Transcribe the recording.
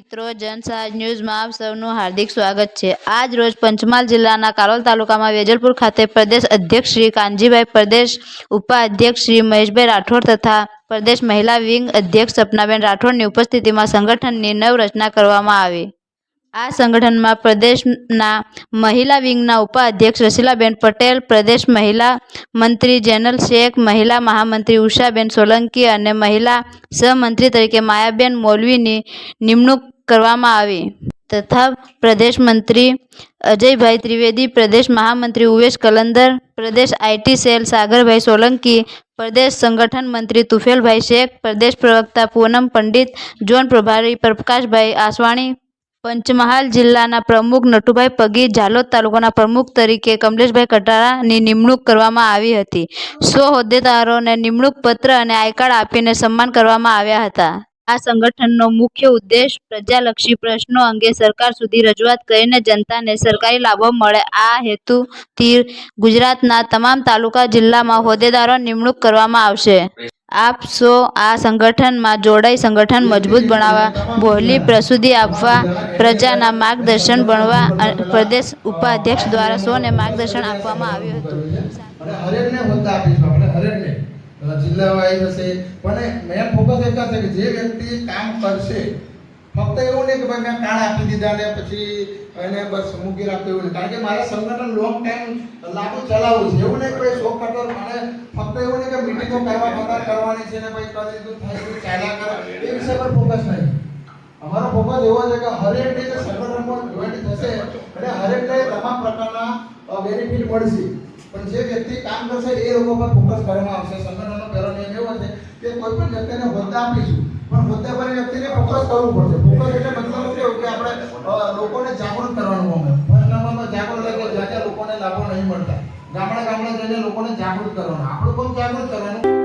મિત્રો, જનસાજ ન્યૂઝમાં આપ સૌનું હાર્દિક સ્વાગત છે. આજ રોજ પંચમહાલ જિલ્લાના કાલોલ તાલુકામાં વેજલપુર ખાતે પ્રદેશ અધ્યક્ષ શ્રી કાનજીભાઈ, પ્રદેશ ઉપાધ્યક્ષ શ્રી મહેશભાઈ રાઠોડ તથા પ્રદેશ મહિલા વિંગ અધ્યક્ષ સપનાબેન રાઠોડની ઉપસ્થિતિમાં સંગઠનની નવરચના કરવામાં આવી. આ સંગઠનમાં પ્રદેશના મહિલા વિંગના ઉપાધ્યક્ષ રસીલાબેન પટેલ, પ્રદેશ મહિલા મંત્રી જેનલ શેખ, મહિલા મહામંત્રી ઉષાબેન સોલંકી અને મહિલા સહમંત્રી તરીકે માયાબેન મૌલવીની નિમણૂક કરવામાં આવી. તથા પ્રદેશ મંત્રી અજયભાઈ ત્રિવેદી, પ્રદેશ મહામંત્રી ઉવેશ કલંદર, પ્રદેશ આઈટી સેલ સાગરભાઈ સોલંકી, પ્રદેશ સંગઠન મંત્રી તુફેલભાઈ શેખ, પ્રદેશ પ્રવક્તા પૂનમ પંડિત, ઝોન પ્રભારી પ્રકાશભાઈ આસવાણી પંચમહાલ જિલ્લાના પ્રમુખ નટુભાઈ પગી ઝાલોદ તાલુકાના પ્રમુખ તરીકે કમલેશભાઈ કટારાની નિમણૂક કરવામાં આવી હતી. સો હોદ્દેદારોને નિમણૂક પત્ર અને આયકાર્ડ આપીને સન્માન કરવામાં આવ્યા હતા. આ સંગઠનનો મુખ્ય ઉદ્દેશ પ્રજાલક્ષી પ્રશ્નો અંગે સરકાર સુધી રજૂઆત કરીને જનતાને સરકારી લાભો મળે. આ હેતુથી ગુજરાતના તમામ તાલુકા જિલ્લામાં હોદ્દેદારોની નિમણૂક કરવામાં આવશે. આપ સૌ આ સંગઠનમાં જોડાઈ સંગઠન મજબૂત બનાવવા બહોળી પ્રસુદ્ધિ આપવા, પ્રજાના માર્ગદર્શન બનવા પ્રદેશ ઉપાધ્યક્ષ દ્વારા સૌને માર્ગદર્શન આપવામાં આવ્યું હતું. હરેકને હોદ્દા આપીશું આપણે હરેકને જિલ્લા વાઇઝ હશે. પણ મેન ફોકસ એક છે કે જે વ્યક્તિ કામ કરશે, ફક્ત એવું નહીં કે ભાઈ મેં કાર્ડ આપી દીધા ને પછી એને બસ મૂકી રાખ્યું એવું કારણ કે મારે સંગઠન લોંગ ટાઈમ લાગુ ચલાવવું છે. એવું નહીં કોઈ શોખ ખાતર મારે ફક્ત એવું નહીં કે મીટિંગો કરવા કરવાની છે ને ભાઈ દીધું થાય એવું ચાલ્યા કરે એ વિષય પર ફોકસ નહીં. અમારો ફોકસ એવો છે કે હરેક એક જે સંગઠનમાં જોઈન્ટ થશે. અને હરેકને તમામ પ્રકારના બેનિફિટ મળશે. પણ જે વ્યક્તિ કામ કરશે એ લોકો પર ફોકસ કરવામાં આવશે. સંગઠનનો પહેલો નિયમ એવો છે કે કોઈ પણ વ્યક્તિને હોદ્દા આપીશું પણ હોદ્દા પર વ્યક્તિને ફોકસ કરવું પડશે. ફોકસ એટલે મતલબ કેવું કે આપણે લોકોને જાગૃત કરવાનું અમે નંબરમાં જાગૃત એટલે જ્યાં જ્યાં લોકોને લાભો નહીં મળતા. ગામડા ગામડા જઈને લોકોને જાગૃત કરવાનું. આપણું પણ જાગૃત કરવાનું?